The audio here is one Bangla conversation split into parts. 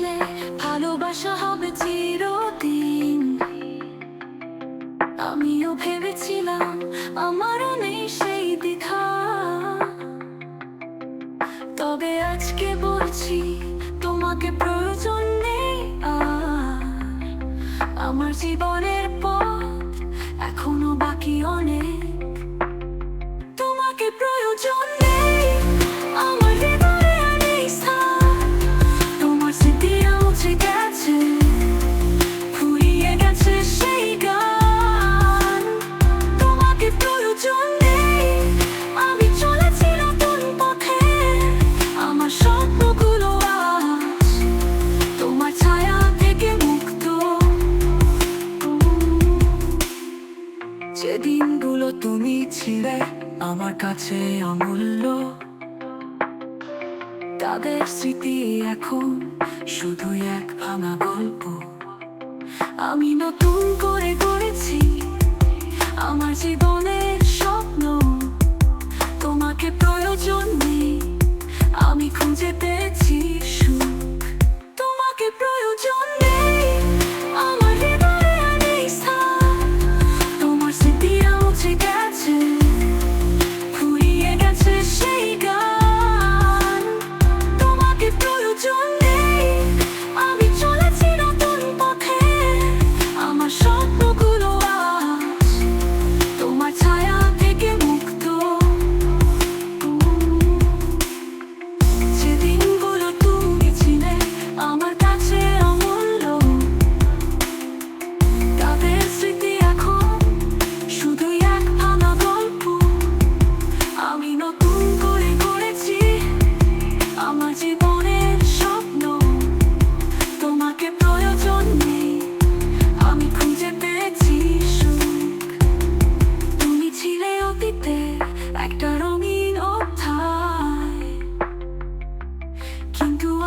মিলে ভালোবাসা হবে চিরদিন। আমিও ভেবেছিলাম আমারও নেই সেই দীঘা তবে আজকে বলছি, তোমাকে প্রয়োজন নেই আমার জীবনের পর যে তুমি ছিলে আমার কাছে অমূল্য। তাদের স্মৃতি এখন শুধু এক ভাঙা গল্প। আমি নতুন করে করেছি আমার জীবনে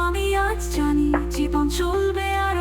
আমি আজ জীবন চলবে আর